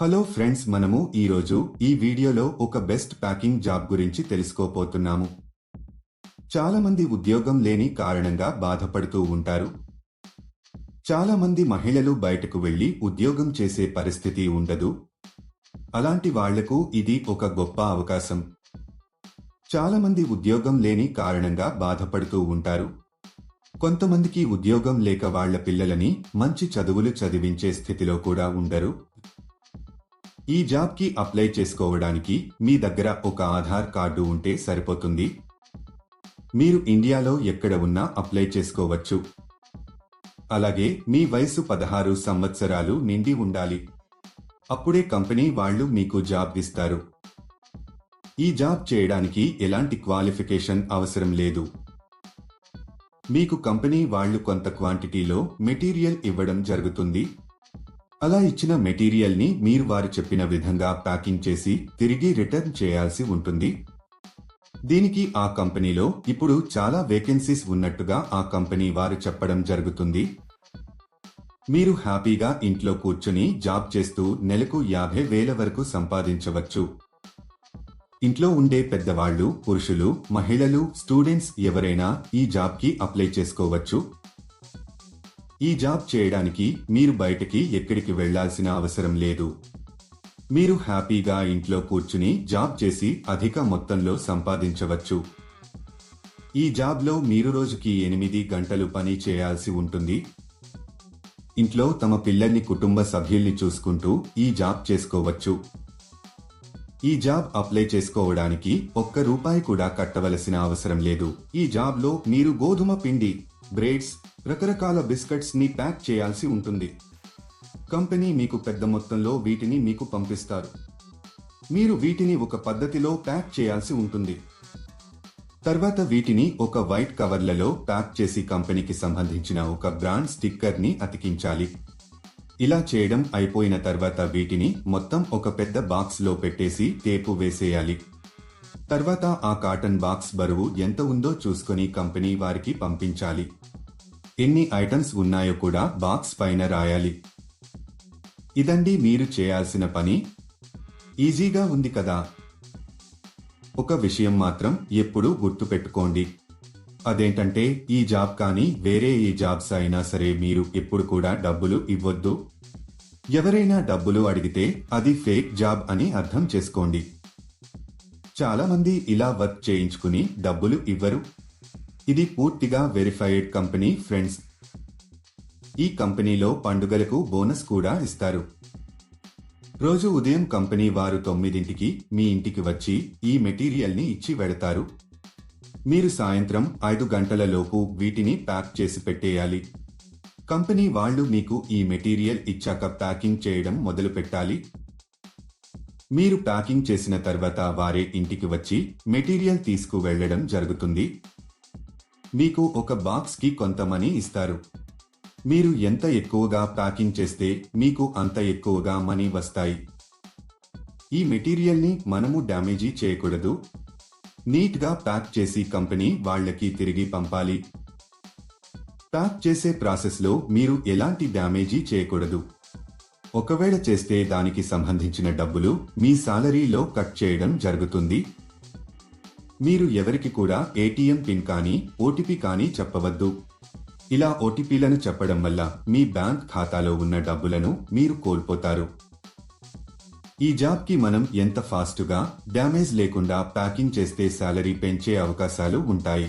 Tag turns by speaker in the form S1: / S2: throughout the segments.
S1: Hello friends మనము ఈరోజు ఈ వీడియోలో ఒక బెస్ట్ ప్యాకింగ్ జాబ్ గురించి తెలుసుకోపోతున్నాము చాలామంది ఉద్యోగం లేని కారణంగా బాధపడుతూ ఉంటారు. చాలామంది మహిళలు బయటకు వెళ్ళి ఉద్యోగం చేసే పరిస్థితి ఉండదు. అలాంటి వాళ్ళకు ఇది ఒక గొప్ప అవకాశం. చాలామంది ఉద్యోగం లేని కారణంగా బాధపడుతూ ఉంటారు. కొంతమందికి ఉద్యోగం లేక వాళ్ళ పిల్లలని మంచి చదువులు చదివించే స్థితిలో కూడా ఉండరు. ఈ జాబ్కి అప్లై చేసుకోవడానికి మీ దగ్గర ఒక ఆధార్ కార్డు ఉంటే సరిపోతుంది. మీరు ఇండియాలో ఎక్కడ ఉన్నా అప్లై చేసుకోవచ్చు. అలాగే మీ వయసు పదహారు సంవత్సరాలు నిండి ఉండాలి. అప్పుడే కంపెనీ వాళ్ళు మీకు జాబ్ ఇస్తారు. ఈ జాబ్ చేయడానికి ఎలాంటి క్వాలిఫికేషన్ అవసరం లేదు. మీకు కంపెనీ వాళ్ళు కొంత క్వాంటిటీలో మెటీరియల్ ఇవ్వడం జరుగుతుంది. అలా ఇచ్చిన మెటీరియల్ని మీరు వారు చెప్పిన విధంగా ప్యాకింగ్ చేసి తిరిగి రిటర్న్ చేయాల్సి ఉంటుంది. దీనికి ఆ కంపెనీలో ఇప్పుడు చాలా వేకెన్సీస్ ఉన్నట్టుగా ఆ కంపెనీ వారు చెప్పడం జరుగుతుంది. మీరు హ్యాపీగా ఇంట్లో కూర్చుని జాబ్ చేస్తూ నెలకు యాభై వేల వరకు సంపాదించవచ్చు. ఇంట్లో ఉండే పెద్దవాళ్ళు పురుషులు మహిళలు స్టూడెంట్స్ ఎవరైనా ఈ జాబ్కి అప్లై చేసుకోవచ్చు. ఈ జాబ్ చేయడానికి మీరు బయటకి ఎక్కడికి వెళ్ళాల్సిన అవసరం లేదు. మీరు హ్యాపీగా ఇంట్లో కూర్చుని జాబ్ చేసి అధిక మొత్తంలో సంపాదించవచ్చు. ఈ జాబ్లో మీరు రోజుకి ఎనిమిది గంటలు పని చేయాల్సి ఉంటుంది. ఇంట్లో తమ పిల్లల్ని కుటుంబ సభ్యుల్ని చూసుకుంటూ ఈ జాబ్ చేసుకోవచ్చు. ఈ జాబ్ అప్లై చేసుకోవడానికి ఒక్క రూపాయి కూడా కట్టవలసిన అవసరం లేదు. ఈ జాబ్లో మీరు గోధుమ పిండి బ్రెడ్స్ రకరకాల బిస్కెట్స్ని ప్యాక్ చేయాల్సి ఉంటుంది. కంపెనీ మీకు పెద్ద మొత్తంలో వీటిని మీకు పంపిస్తారు. మీరు వీటిని ఒక పద్ధతిలో ప్యాక్ చేయాల్సి ఉంటుంది. తర్వాత వీటిని ఒక వైట్ కవర్లలో ప్యాక్ చేసి కంపెనీకి సంబంధించిన ఒక బ్రాండ్ స్టిక్కర్ని అతికించాలి. ఇలా చేయడం అయిపోయిన తర్వాత వీటిని మొత్తం ఒక పెద్ద బాక్స్లో పెట్టేసి టేపు వేసేయాలి. తర్వాత ఆ కాటన్ బాక్స్ బరువు ఎంత ఉందో చూసుకొని కంపెనీ వారికి పంపించాలి. ఎన్ని ఐటమ్స్ ఉన్నాయో కూడా బాక్స్ పైన రాయాలి. ఇదండి మీరు చేయాల్సిన పని. ఈజీగా ఉంది కదా. ఒక విషయం మాత్రం ఎప్పుడూ గుర్తుపెట్టుకోండి. అదేంటంటే ఈ జాబ్ కానీ వేరే ఏ జాబ్స్ అయినా సరే మీరు ఎప్పుడు కూడా డబ్బులు ఇవ్వద్దు. ఎవరైనా డబ్బులు అడిగితే అది ఫేక్ జాబ్ అని అర్థం చేసుకోండి. చాలా మంది ఇలా వర్క్ చేయించుకుని డబ్బులు ఇవ్వరు. ఇది పూర్తిగా వెరిఫైడ్ కంపెనీ ఫ్రెండ్స్. ఈ కంపెనీలో పండుగలకు బోనస్ కూడా ఇస్తారు. రోజు ఉదయం కంపెనీ వారు తొమ్మిదింటికి మీ ఇంటికి వచ్చి ఈ మెటీరియల్ని ఇచ్చి వెడతారు మీరు సాయంత్రం ఐదు గంటల లోపు వీటిని ప్యాక్ చేసి పెట్టేయాలి. కంపెనీ వాళ్ళు మీకు ఈ మెటీరియల్ ఇచ్చాక ప్యాకింగ్ చేయడం మొదలు పెట్టాలి మీరు ప్యాకింగ్ చేసిన తర్వాత వారే ఇంటికి వచ్చి మెటీరియల్ తీసుకు వెళ్ళడం జరుగుతుంది. మీకు ఒక బాక్స్కి కొంత మనీ ఇస్తారు. మీరు ఎంత ఎక్కువగా ప్యాకింగ్ చేస్తే మీకు అంత ఎక్కువగా మనీ వస్తాయి. ఈ మెటీరియల్ని మనము డ్యామేజీ చేయకూడదు. నీట్గా ప్యాక్ చేసి కంపెనీ వాళ్ళకి తిరిగి పంపాలి. ప్యాక్ చేసే ప్రాసెస్లో మీరు ఎలాంటి డ్యామేజీ చేయకూడదు. ఒకవేళ చేస్తే దానికి సంబంధించిన డబ్బులు మీ సాలరీలో కట్ చేయడం జరుగుతుంది. మీరు ఎవరికి కూడా ఏటీఎం పిన్ కానీ ఓటీపీ కానీ చెప్పవద్దు. ఇలా ఓటీపీలను చెప్పడం వల్ల మీ బ్యాంక్ ఖాతాలో ఉన్న డబ్బులను మీరు కోల్పోతారు. ఈ జాబ్కి మనం ఎంత ఫాస్టుగా డ్యామేజ్ లేకుండా ప్యాకింగ్ చేస్తే శాలరీ పెంచే అవకాశాలు ఉంటాయి.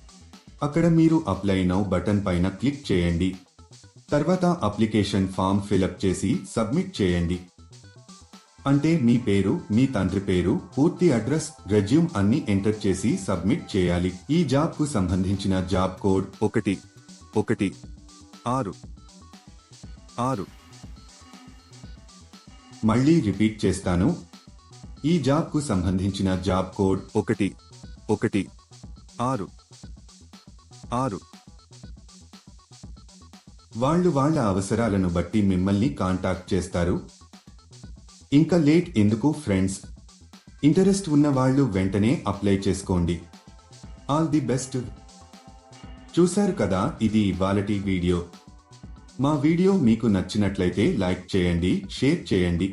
S1: అక్కడ మీరు అప్లై నౌ బటన్ పైన క్లిక్ చేయండి. తర్వాత అప్లికేషన్ ఫామ్ ఫిలప్ చేసి సబ్మిట్ చేయండి. అంటే మీ పేరు మీ తండ్రి పేరు పూర్తి అడ్రస్ రెజ్యూమ్ అన్ని ఎంటర్ చేసి సబ్మిట్ చేయాలి. ఈ జాబ్కు సంబంధించిన జాబ్ కోడ్ ఒకటి ఒకటి ఆరు ఆరు. మళ్ళీ రిపీట్ చేస్తాను. ఈ జాబ్కు సంబంధించిన జాబ్ కోడ్
S2: ఒకటి ఒకటి ఆరు. ఆరు.
S1: వాళ్ళు వాళ్ళ అవసరాలను బట్టి మిమ్మల్ని కాంటాక్ట్ చేస్తారు. ఇంకా లేట్ ఎందుకు ఫ్రెండ్స్? ఇంటరెస్ట్ ఉన్న వాళ్ళు వెంటనే అప్లై చేసుకోండి. All the best. చూశారు కదా ఇది ఇవాళటి వీడియో. మా వీడియో మీకు నచ్చినట్లయితే లైక్ చేయండి షేర్ చేయండి.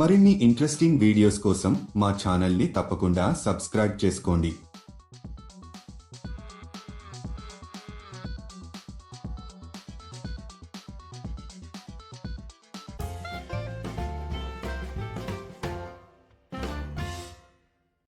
S1: మరిన్ని ఇంట్రెస్టింగ్ వీడియోస్ కోసం మా ఛానల్ని తప్పకుండా సబ్స్క్రైబ్ చేసుకోండి.